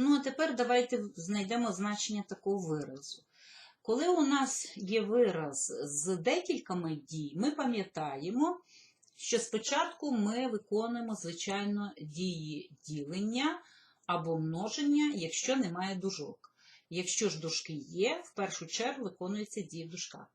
Ну, а тепер давайте знайдемо значення такого виразу. Коли у нас є вираз з декількома дій, ми пам'ятаємо, що спочатку ми виконуємо, звичайно, дії ділення або множення, якщо немає дужок. Якщо ж дужки є, в першу чергу виконується дії в.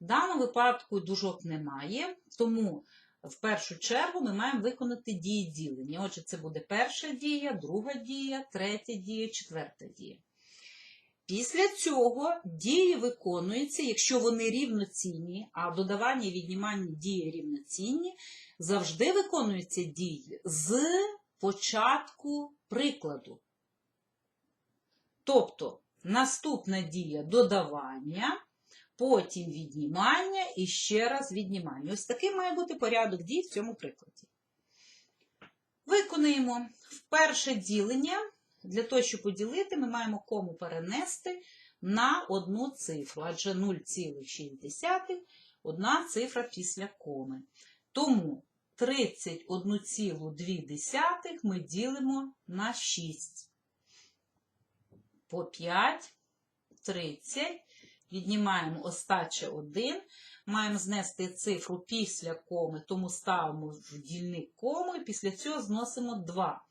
В даному випадку дужок немає, тому в першу чергу ми маємо виконати дії ділення. Отже, це буде перша дія, друга дія, третя дія, четверта дія. Після цього дії виконуються, якщо вони рівноцінні, а додавання і віднімання дії рівноцінні, завжди виконуються дії з початку прикладу. Тобто наступна дія додавання, потім віднімання і ще раз віднімання. Ось такий має бути порядок дій в цьому прикладі. Виконуємо вперше ділення. Для того, щоб поділити, ми маємо кому перенести на одну цифру, адже 0,6 одна цифра після коми. Тому 31,2 ми ділимо на 6. По 5, 30. Віднімаємо остаче 1. Маємо знести цифру після коми, тому ставимо в дільник кому і після цього зносимо 2.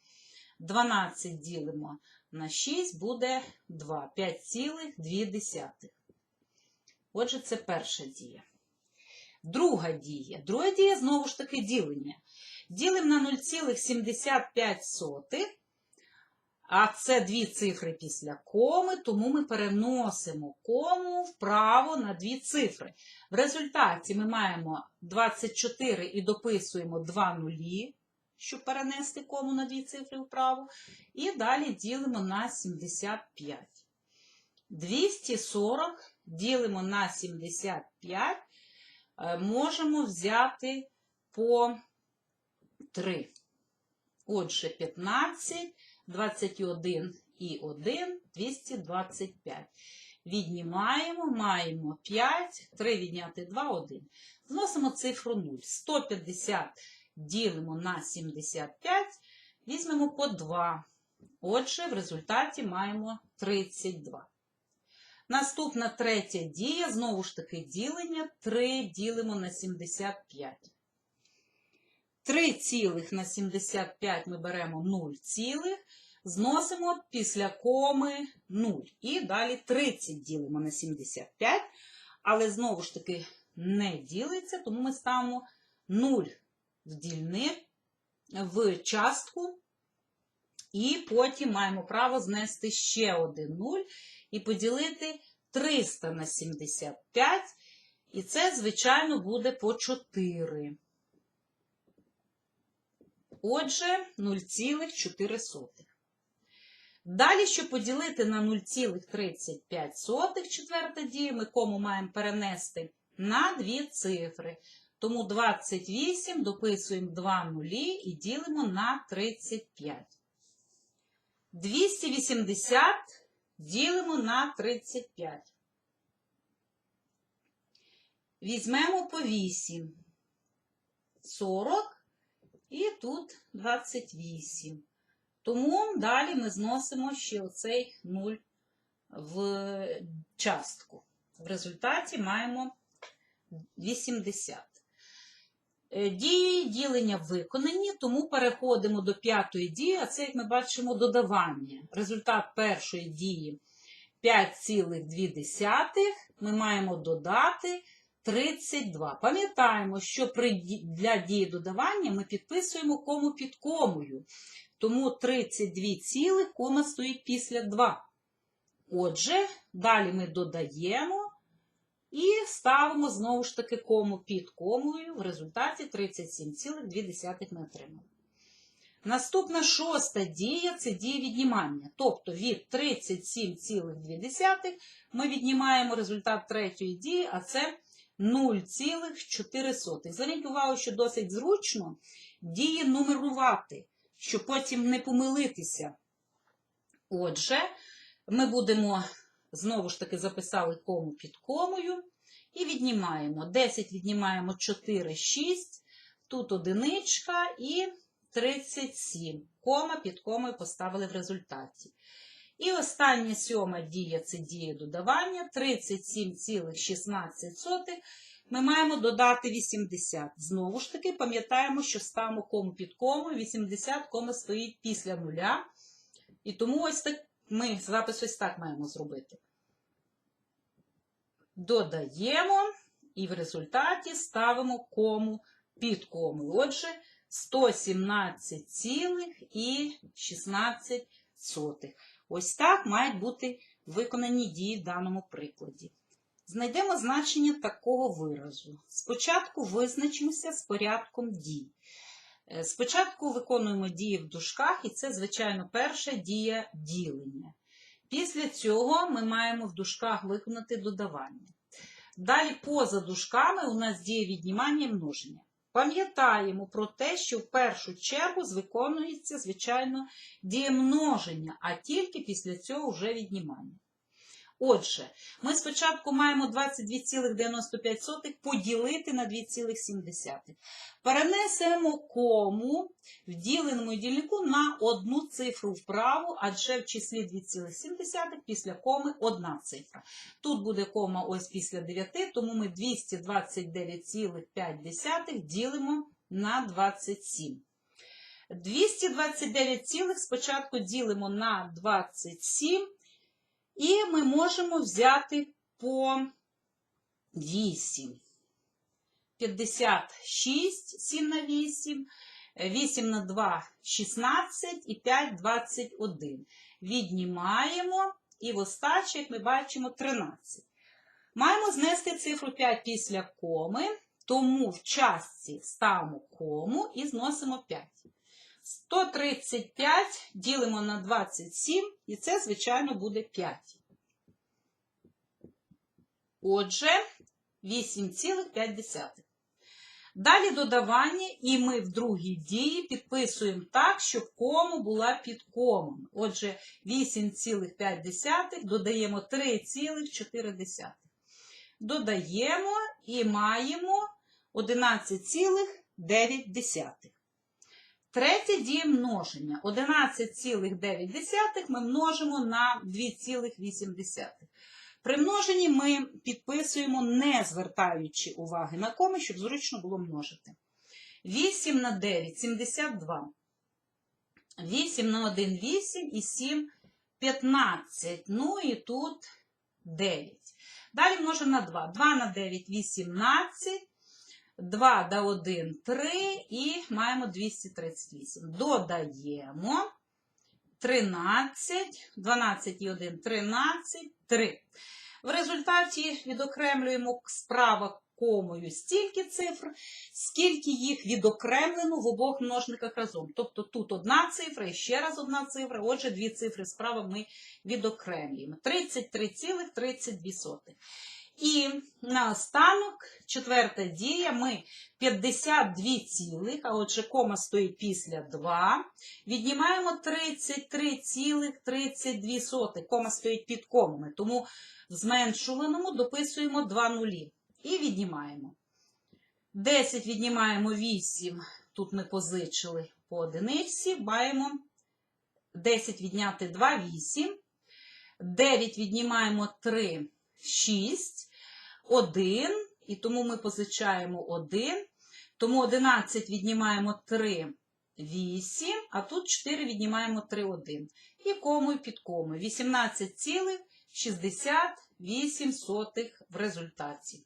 12 ділимо на 6 буде 2, 5,2. Отже, це перша дія. Друга дія. Друга дія знову ж таки ділення. Ділимо на 0,75, а це дві цифри після коми, тому ми переносимо кому вправо на дві цифри. В результаті ми маємо 24 і дописуємо 2 нулі щоб перенести кому на дві цифри вправо. І далі ділимо на 75. 240 ділимо на 75, е, можемо взяти по 3. Отже, 15, 21 і 1, 225. Віднімаємо, маємо 5, 3 відняти 2, 1. Зносимо цифру 0. 150 ділимо на 75, візьмемо по 2. Отже, в результаті маємо 32. Наступна третя дія, знову ж таки, ділення 3 ділимо на 75. 3 цілих на 75 ми беремо 0 цілих, зносимо після коми 0. І далі 30 ділимо на 75, але знову ж таки не ділиться, тому ми ставимо 0 в дільник, в частку, і потім маємо право знести ще один 0 і поділити 300 на 75, і це, звичайно, буде по 4. Отже, 0,4. Далі, щоб поділити на 0,35 четверта дія, ми кому маємо перенести на дві цифри. Тому 28 дописуємо 2 нулі і ділимо на 35. 280 ділимо на 35. Візьмемо по 8. 40 і тут 28. Тому далі ми зносимо ще оцей 0 в частку. В результаті маємо 80. Е, Дії ділення виконані, тому переходимо до п'ятої дії, а це, як ми бачимо, додавання. Результат першої дії 5,2 ми маємо додати 32. Пам'ятаємо, що при, для дії додавання ми підписуємо кому під комою. Тому 32 цілих кома стоїть після 2. Отже, далі ми додаємо. І ставимо знову ж таки кому під комою. В результаті 37,2 ми отримали. Наступна шоста дія це дія віднімання. Тобто від 37,2 ми віднімаємо результат третьої дії, а це 0,4. Зверніть увагу, що досить зручно дії нумерувати, щоб потім не помилитися. Отже, ми будемо Знову ж таки записали кому під комою. І віднімаємо. 10 віднімаємо 4, 6. Тут одиничка і 37. Кома під комою поставили в результаті. І остання сьома дія це дія додавання 37,16. Ми маємо додати 80. Знову ж таки, пам'ятаємо, що ставимо кому під кому, 80 кома стоїть після нуля. І тому ось так ми запис ось так маємо зробити. Додаємо і в результаті ставимо кому під кому. Отже, 117,16. Ось так мають бути виконані дії в даному прикладі. Знайдемо значення такого виразу. Спочатку визначимося з порядком дій. Е, Спочатку виконуємо дії в дужках, і це, звичайно, перша дія ділення. Після цього ми маємо в дужках виконати додавання. Далі, поза дужками, у нас діє віднімання і множення. Пам'ятаємо про те, що в першу чергу виконується, звичайно, діємноження, а тільки після цього вже віднімання. Отже, ми спочатку маємо 22,95 поділити на 2,7. Перенесемо кому в діленому дільнику на одну цифру вправо, адже в числі 2,7 після коми одна цифра. Тут буде кома ось після 9, тому ми 229,5 ділимо на 27. 229, цілих спочатку ділимо на 27. І ми можемо взяти по 8. 56, 7 на 8, 8 на 2, 16 і 5, 21. Віднімаємо і в остачі, як ми бачимо, 13. Маємо знести цифру 5 після коми, тому в частці ставимо кому і зносимо 5. 135 ділимо на 27, і це, звичайно, буде 5. Отже, 8,5. Далі додавання, і ми в другій дії підписуємо так, щоб кому була під комом. Отже, 8,5 додаємо 3,4. Додаємо і маємо 11,9. Третя дія множення. 11,9 ми множимо на 2,8. При множенні ми підписуємо, не звертаючи уваги на коми, щоб зручно було множити. 8 на 9 72. 8 на 1 8 і 7 15. Ну і тут 9. Далі множимо на 2. 2 на 9 18. 2 до 1 3 і маємо 238. Додаємо 13, 12 і 1 13, 3. В результаті відокремлюємо справа комою стільки цифр, скільки їх відокремлено в обох множниках разом. Тобто тут одна цифра і ще раз одна цифра, отже, дві цифри справа ми відокремлюємо. 33,32. І наостанок, четверта дія, ми 52 цілих, а отже, кома стоїть після 2. Віднімаємо 33,32. Кома стоїть під комами, тому в зменшуваному дописуємо 2 нулі. І віднімаємо. 10 віднімаємо 8, тут ми позичили по одиниці, маємо 10 відняти 2, 8. 9 віднімаємо 3, 6. 1, і тому ми позичаємо 1. Тому 11 віднімаємо 3, 8, а тут 4 віднімаємо 3, 1. І комою під кому? 18,68 в результаті.